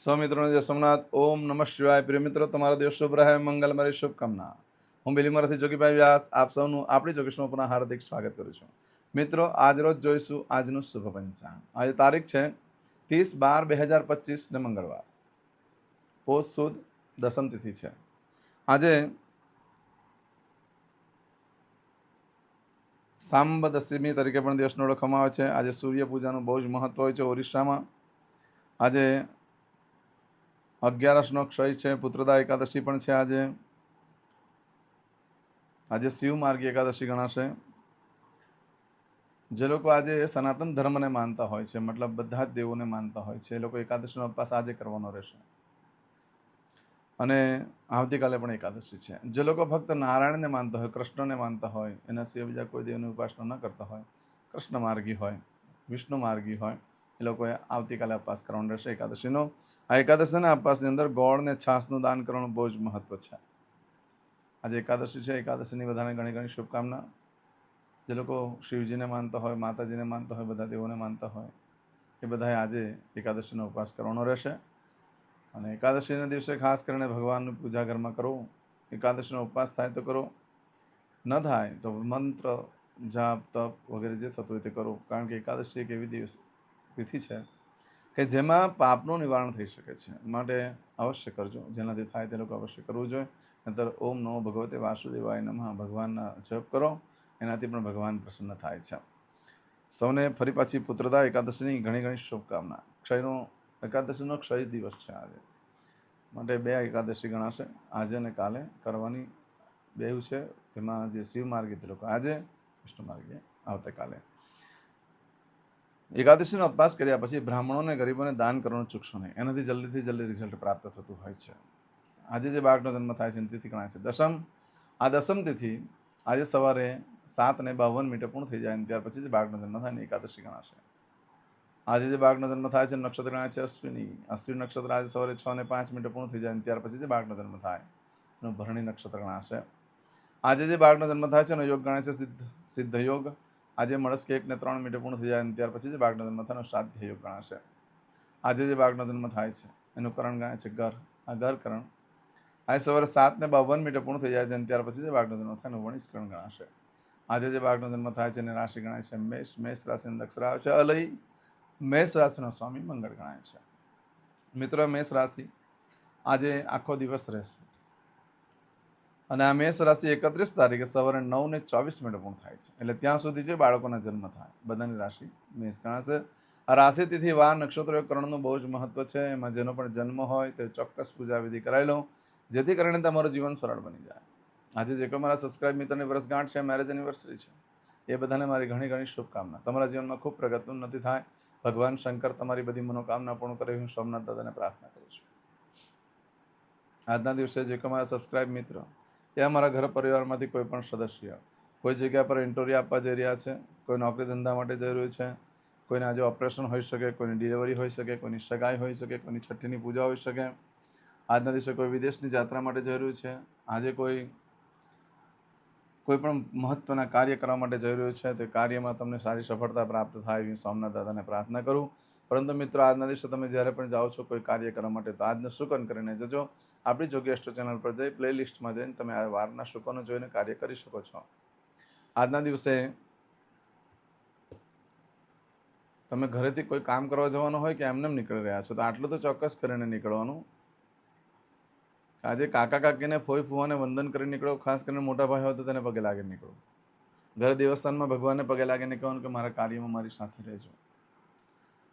સૌ મિત્રોને જય સોમનાથ. ઓમ નમઃ શિવાય. પ્રિય મિત્રો, તમારો દિવસ શુભ રહે. મંગલ મારી શુભકામના. હું બિલીમરથી જોગીભાઈ વ્યાસ. આપ સૌનું આપણી જોગીશમાં પુનઃ હાર્દિક સ્વાગત કરું છું. મિત્રો આજરોજ જોઈશું આજનું શુભ પંચાંગ. આજે તારીખ છે ત્રીસ બાર બે હજાર પચીસ, ને મંગળવાર. પોષ સુદ દસમ તિથિ છે. આજે સાંબ દશમી તરીકે પણ દિવસનો ઓળખવામાં આવે છે. આજે સૂર્ય પૂજાનું બહુ જ મહત્વ હોય છે ઓરિસ્સામાં. આજે અગિયારસનો ક્ષય છે, પુત્રદા એકાદશી પણ છે આજે. આજે શિવ માર્ગી એકાદશી ગણાશે. જે લોકો આજે સનાતન ધર્મને માનતા હોય છે, મતલબ બધા જ દેવોને માનતા હોય છે, એ લોકો એકાદશીનો ઉપવાસ આજે કરવાનો રહેશે. અને આવતીકાલે પણ એકાદશી છે. જે લોકો ફક્ત નારાયણને માનતા હોય, કૃષ્ણને માનતા હોય, એના સિવાય બીજા કોઈ દેવની ઉપાસના ન કરતા હોય, કૃષ્ણ માર્ગી હોય, વિષ્ણુ માર્ગી હોય એ લોકોએ આવતીકાલે ઉપવાસ કરવાનો રહેશે એકાદશીનો. આ એકાદશીના ઉપવાસની અંદર ગોળને છાસનું દાન કરવાનું બહુ જ મહત્વ છે. આજે એકાદશી છે, એકાદશીની બધાને ઘણી ઘણી શુભકામના. જે લોકો શિવજીને માનતા હોય, માતાજીને માનતા હોય, બધા દેવોને માનતા હોય, એ બધાએ આજે એકાદશીનો ઉપવાસ કરવાનો રહેશે. અને એકાદશીના દિવસે ખાસ કરીને ભગવાનની પૂજા ઘરમાં કરો. એકાદશીનો ઉપવાસ થાય તો કરો. ન થાય તો મંત્ર, જાપ, તપ વગેરે જે થતું હોય તે કરો. કારણ કે એકાદશી એક એવી દિવસ તિથિ છે, કે જેમાં પાપનું નિવારણ થઈ શકે છે. માટે અવશ્ય કરજો. જેનાથી થાય તે લોકો અવશ્ય કરવું જોઈએ. નંતર ઓમ નમો ભગવતે વાસુદેવાય નમઃ. ભગવાનના જપ કરો. એનાથી પણ ભગવાન પ્રસન્ન થાય છે. સૌને ફરી પાછી પુત્રદા એકાદશીની ઘણી ઘણી શુભકામના. ક્ષયનો, એકાદશીનો ક્ષય દિવસ છે આજે. માટે બે એકાદશી ગણાશે. આજે અને કાલે કરવાની બેવ છે. તેમાં જે શિવ માર્ગે તે લોકો આજે વિષ્ણુ માર્ગે આવતીકાલે એકાદશીનો અપવાસ કર્યા પછી બ્રાહ્મણોને, ગરીબોને દાન કરવાનું ચૂકશો નહીં. એનાથી જલ્દીથી જલ્દી રિઝલ્ટ પ્રાપ્ત થતું હોય છે. આજે જે બાળકનો જન્મ થાય છે તિથિ ગણાય છે. દસમ આ દસમ તિથિ આજે સવારે સાત અને બાવન મિનિટે પૂર્ણ થઈ જાય ત્યાર પછી જે બાળકનો જન્મ થાય ને એકાદશી ગણાશે. આજે જે બાળકનો જન્મ થાય છે, નક્ષત્ર ગણાય છે, અશ્વિની. અશ્વિન નક્ષત્ર આજે સવારે છ અને પાંચ મિનિટે પૂર્ણ થઈ જાય ત્યાર પછી જે બાળકનો જન્મ થાય. એનું ભરણી નક્ષત્ર ગણાશે. આજે જે બાળકનો જન્મ થાય છે, એનો યોગ ગણાય છે, સિદ્ધ સિદ્ધ યોગ આજે મળસ્કે એક ને ત્રણ મિનિટે પૂર્ણ થઈ જાય અને ત્યાર પછી જે બાળકનો જન્મ થયો એનો યોગ ગણાશે. આજે જે બાળકનો જન્મ થાય છે, એનું કરણ ગણાય છે ઘર. આ ઘર કરણ. આજે સવારે સાતને બાવન મિનિટે પૂર્ણ થઈ જાય છે અને ત્યાર પછી જે બાળકનો જન્મ થાય એનું વણિષ્કરણ ગણાશે. આજે જે બાળકનો જન્મ થાય છે, એને રાશિ ગણાય છે મેષ. મેષ રાશિની દક્ષરા આવે છે અલય. મેષ રાશિનો સ્વામી મંગળ ગણાય છે. મિત્રો, મેષ રાશિ આજે આખો દિવસ રહેશે. અને આ મેષ રાશિ એકત્રીસ તારીખે સવારે નવ ને ચોવીસ મિનિટ પૂર્ણ થાય છે. એટલે ત્યાં સુધી જે બાળકોના જન્મ થાય, બધાની રાશિ મેષ ગણાશે. આ રાશિ તિથિ વાર, નક્ષત્રો કરણનું બહુ જ મહત્વ છે. એમાં જેનો પણ જન્મ હોય તે ચોક્કસ પૂજા વિધિ કરાવી લો જેથી કરીને તમારું જીવન સરળ બની જાય. આજે જે કોઈ મારા સબસ્ક્રાઇબ મિત્રની વર્ષગાંઠ છે મેરેજ એનિવર્સરી છે, એ બધાને મારી ઘણી ઘણી શુભકામના. તમારા જીવનમાં ખૂબ પ્રગતિ ઉન્નતિ થાય. ભગવાન શંકર તમારી બધી મનોકામના પૂર્ણ કરે હું સોમનાથ દાદાને પ્રાર્થના કરું છું. આજના દિવસે જે કોઈ મારા સબસ્ક્રાઇબ મિત્ર એ અમારા ઘર પરિવારમાંથી કોઈ પણ સદસ્ય. કોઈ જગ્યા પર ઇન્ટરવ્યુ આપવા જઈ રહ્યા છે, કોઈ નોકરી ધંધા માટે જઈ રહ્યું છે, કોઈને આજે ઓપરેશન હોઈ શકે, કોઈની ડિલિવરી હોઈ શકે, કોઈની સગાઈ હોઈ શકે, કોઈની છઠ્ઠીની પૂજા હોઈ શકે. આજના દિવસે કોઈ વિદેશની યાત્રા માટે જઈ રહ્યું છે. આજે કોઈ કોઈ પણ મહત્ત્વના કાર્ય કરવા માટે જઈ રહ્યું છે, તે કાર્યમાં તમને સારી સફળતા પ્રાપ્ત થાય એવી સોમનાથ દાદાને પ્રાર્થના કરું. પરંતુ મિત્રો, આજના દિવસે તમે જ્યારે પણ જાઓ છો કોઈ કાર્ય કરવા માટે, તો આજને શુકન કરીને જજો. આપણી જોગેસ્ટો ચેનલ પર જઈ પ્લે લિસ્ટમાં જઈને તમે આ વારના શુકનો જોઈને કાર્ય કરી શકો છો. આજના દિવસે તમે ઘરેથી કોઈ કામ કરવા જવાનું હોય કે એમને નીકળી રહ્યા છો, તો આટલું તો ચોક્કસ કરીને નીકળવાનું. આજે કાકા કાકીને ફોઈ ફૂવાને વંદન કરી નીકળો, ખાસ કરીને મોટા ભાઈ હોય તો તેને પગે લાગે નીકળો. ઘર દેવસ્થાનમાં ભગવાનને પગે લાગે નીકળવાનું કે મારા કાર્યમાં મારી સાથે રહેજો.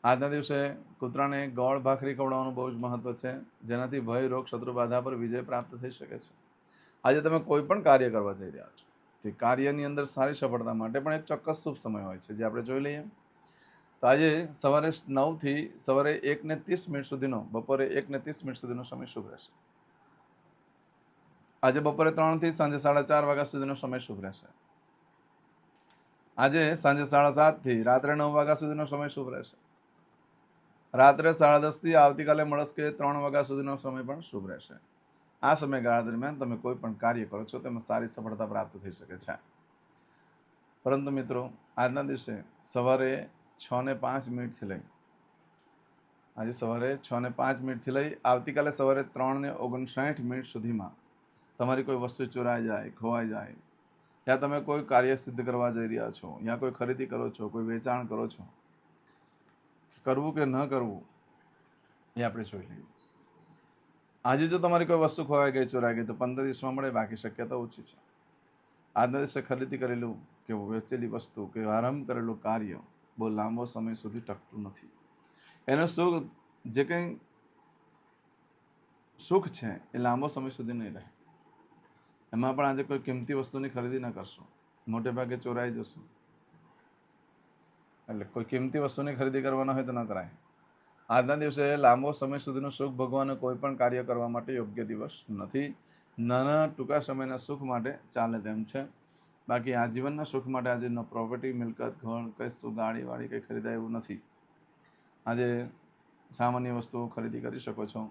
આજના દિવસે કૂતરાને ગોળ ભાખરી ખવડાવવાનું બહુ જ મહત્વ છે, જેનાથી ભય, રોગ, શત્રુ બાધા પર વિજય પ્રાપ્ત થઈ શકે છે. આજે તમે કોઈ પણ કાર્ય કરવા જઈ રહ્યા છો, તે કાર્યની અંદર સારી સફળતા માટે પણ એક ચોક્કસ શુભ સમય હોય છે, જે આપણે જોઈ લઈએ. તો આજે સવારે નવથી સવારે એક ને ત્રીસ મિનિટ સુધીનો, બપોરે એકને ત્રીસ મિનિટ સુધીનો સમય શુભ રહેશે. આજે બપોરે ત્રણથી સાંજે સાડા ચાર વાગ્યા સુધીનો સમય શુભ રહેશે. આજે સાંજે સાડા સાતથી રાત્રે નવ વાગ્યા સુધીનો સમય શુભ રહેશે. રાત્રે સાડા દસથી આવતીકાલે મળસ્કે ત્રણ વાગ્યા સુધીનો સમય પણ શુભ રહેશે. આ સમયગાળા દરમિયાન તમે કોઈ પણ કાર્ય કરો છો તેમાં સારી સફળતા પ્રાપ્ત થઈ શકે છે. પરંતુ મિત્રો, આજના દિવસે સવારે છ ને પાંચ મિનિટથી લઈ આજે સવારે છ ને પાંચ મિનિટથી લઈ આવતીકાલે સવારે ત્રણ ને ઓગણસાઠ મિનિટ સુધીમાં તમારી કોઈ વસ્તુ ચોરાઈ જાય, ખોવાઈ જાય, યા તમે કોઈ કાર્ય સિદ્ધ કરવા જઈ રહ્યા છો, યા કોઈ ખરીદી કરો છો, કોઈ વેચાણ કરો છો કરવું કે ન કરવું એ આપણે જોઈ લઈએ. આજે જો તમારી કોઈ વસ્તુ ખોવાઈ ગઈ, ચોરાઈ ગઈ, તો પંદર દિવસમાં મળે, બાકી શક્યતા ઓછી છે. આજના દિવસે ખરીદી કરેલું કે વેચેલી વસ્તુ કે આરંભ કરેલું કાર્ય બહુ લાંબો સમય સુધી ટકતું નથી. એનો સુખ, જે કંઈ સુખ છે, એ લાંબો સમય સુધી નહીં રહે. એમાં પણ આજે કોઈ કિંમતી વસ્તુની ખરીદી ન કરશો. મોટે ભાગે ચોરાઈ જશે. એટલે કોઈ કિંમતી વસ્તુની ખરીદી કરવાના હોય તો ન કરાય. આજના દિવસે લાંબો સમય સુધીનું સુખ ભોગવાનું કોઈ પણ કાર્ય કરવા માટે યોગ્ય દિવસ નથી. નાના ટૂંકા સમયના સુખ માટે ચાલે તેમ છે. બાકી આજીવનના સુખ માટે આજે ન પ્રોપર્ટી મિલકત, ઘર કંઈ શું ગાડી વાડી કંઈ ખરીદાય એવું નથી. આજે સામાન્ય વસ્તુઓ ખરીદી કરી શકો છો.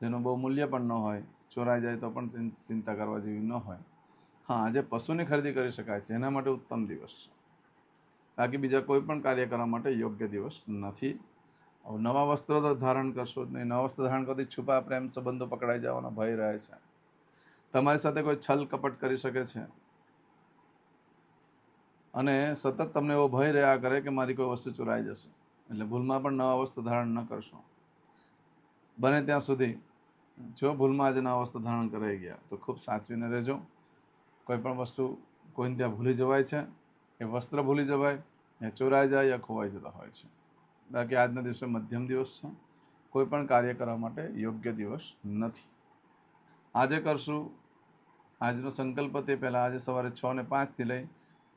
જેનું બહુ મૂલ્ય પણ ન હોય, ચોરાઈ જાય તો પણ ચિંતા કરવા જેવી ન હોય. હા, આજે પશુની ખરીદી કરી શકાય છે. એના માટે ઉત્તમ દિવસ છે. બાકી બીજા કોઈ પણ કાર્ય કરવા માટે યોગ્ય દિવસ નથી. નવા વસ્ત્રો તો ધારણ કરશો જ નહીં. નવા વસ્ત્ર ધારણ કરતી છુપા પ્રેમ સંબંધો પકડાઈ જવાનો ભય રહે છે. તમારી સાથે કોઈ છલ કપટ કરી શકે છે? અને સતત તમને એવો ભય રહ્યા કરે કે મારી કોઈ વસ્તુ ચોરાઈ જશે. એટલે ભૂલમાં પણ નવા વસ્ત્ર ધારણ ન કરશો. બને ત્યાં સુધી જો ભૂલમાં આજે નવા વસ્ત્ર ધારણ કરાઈ ગયા, તો ખૂબ સાચવીને રહેજો. કોઈ પણ વસ્તુ કોઈને ત્યાં ભૂલી જવાય છે. એ વસ્ત્ર ભૂલી જવાય યા ચોરાઈ જાય યા ખોવાઈ જતા હોય છે. બાકી આજના દિવસે મધ્યમ દિવસ છે. કોઈ પણ કાર્ય કરવા માટે યોગ્ય દિવસ નથી. આજે કરશું. આજનો સંકલ્પ તે પહેલાં આજે સવારે છ ને પાંચથી લઈ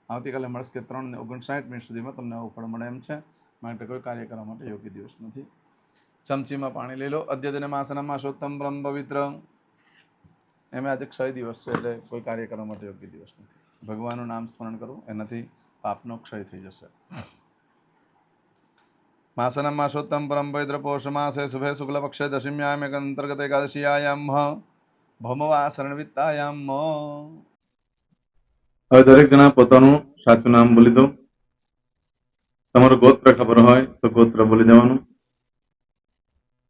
આવતીકાલે મળશે કે ત્રણ ને ઓગણસાઠ મિનિટ સુધીમાં તમને ફળ મળે એમ છે. માટે કોઈ કાર્ય કરવા માટે યોગ્ય દિવસ નથી. ચમચીમાં પાણી લઈ લો. અદ્યતન માસના માસોત્તમ બ્રહ્મ પવિત્ર એમ આજે ક્ષય દિવસ છે એટલે કોઈ કાર્ય કરવા માટે યોગ્ય દિવસ નથી. ભગવાનનું નામ સ્મરણ કરવું એનાથી પાપનો ક્ષય થઈ જશે. માસનમ માસોત્તમ પરમ પવિત્ર પોષ માસે શુભે શુક્લ પક્ષે દશમ્યામ એક અંતર્ગત એકાદશીયામ ભમવા શરણવિત્તાયામ હવે દરેક જણા પોતાનું સાચું નામ બોલી દો. તમારું ગોત્ર ખબર હોય તો ગોત્ર બોલી દેવાનું.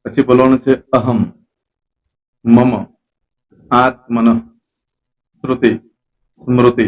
પછી બોલવાનું છે અહમ, મમ, આત્મન, શ્રુતિ, સ્મૃતિ.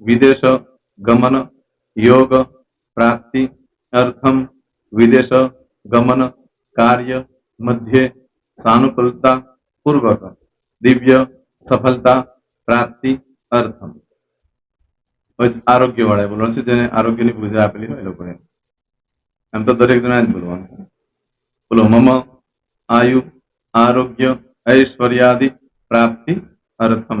વિદેશ ગમન યોગ પ્રાપ્તિ અર્થમ વિદેશ ગમન કાર્ય મધ્યે સાનુકૂલતા પૂર્વક દિવ્ય સફળતા પ્રાપ્તિ અર્થમ હવે આરોગ્ય વાળા બોલવાનું છે જેને આરોગ્યની પૂજા આપેલી હોય એ લોકોએ એમ તો દરેક જણા જ બોલવાનું છે બોલો મમ આયુ આરોગ્ય ઐશ્વર્યાદિ પ્રાપ્તિ અર્થમ